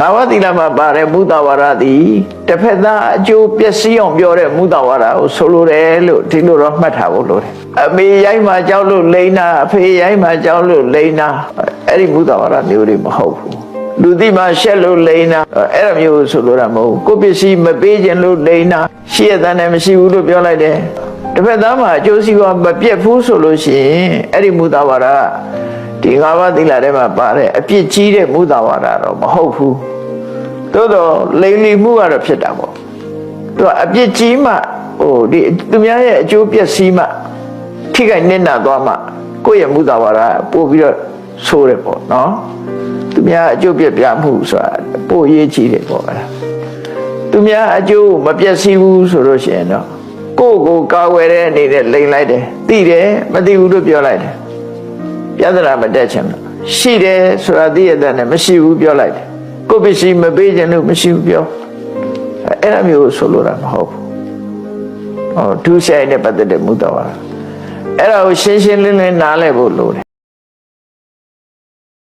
ငါးပါးသီလမှာပါတဲ့မုဒဝါဒသည်တစ်ဖက်သားအကျိုးပျက်စီးအောင်ပြောတဲ့မုဒဝါဒကိုဆိုလိုတယ်လို့ဒီလိုတော့မှတ်ထားဖို့လိုတယ်အမေရိုက်မှကြောက်လို့လိန်နာအဖေရိုက်မှကြောက်လို့လိန်နာအဲ့ဒီမုဒဝါဒမျိုးတွေမဟုတ်ဘူးလူသိမှရှက်လို့လိန်နာအဲ့ဒါမျိုးဆိုလိုတာမဟုတ်ဘူးကိုယ့်ပစ္စည်းမပေးခြင်းလို့လိန်နာရှိရတဲ့နဲ့မရှိဘူးလို့ပြောလိုက်တယ်တစ်ဖက်သားမှာအကျိုးစီးပွားမပြတ်ဘူးဆိုလို့ရှိရင်အဲ့ဒီမုဒဝါဒက ဒီငါးပါးသီလထဲမှာပါတဲ့အပြစ်ကြီးတဲ့မုဒဝါဒတော့မဟုတ်ဘူးသို့တော့လိမ်လီမှုကတော့ဖြစ်တာပေါ့သူကအပြစ်ကြီးမှဟိုဒီသူများရဲ့အကျိုးပျက်စီးမှထိခိုက်နစ်နာသွားမှကိုယ့်ရဲ့မူတာဝါဒပို့ပြီးတော့ဆိုးတယ်ပေါ့နော်သူများအကျိုးပြက်ပြမှုဆိုတာပို့ရေးကြည့်တယ်ပေါ့အဲ့ဒါသူများအကျိုးမပျက်စီးဘူးဆိုလို့ရှိရင်တော့ကိုယ့်ကိုကာဝယ်တဲ့အနေနဲ့လိမ်လိုက်တယ်သိတယ်မသိဘူးလို့ပြောလိုက်တယ် ပြဿနာမတက်ချင်ဘူးရှိတယ်ဆိုတာသိရတဲ့နဲ့မရှိဘူးပြောလိုက်တယ်ကိုယ့်ပစ္စည်းမပေးခြင်းလို့မရှိဘူးပြောအဲ့ဒါမျိုးဆိုလိုတာမဟုတ်ဘူးဟောဒုစရိုက်နဲ့ပတ်သက်တဲ့မူတော်ပါအဲ့ဒါကိုရှင်းရှင်းလင်းလင်းနားလည်ဖို့လိုတယ်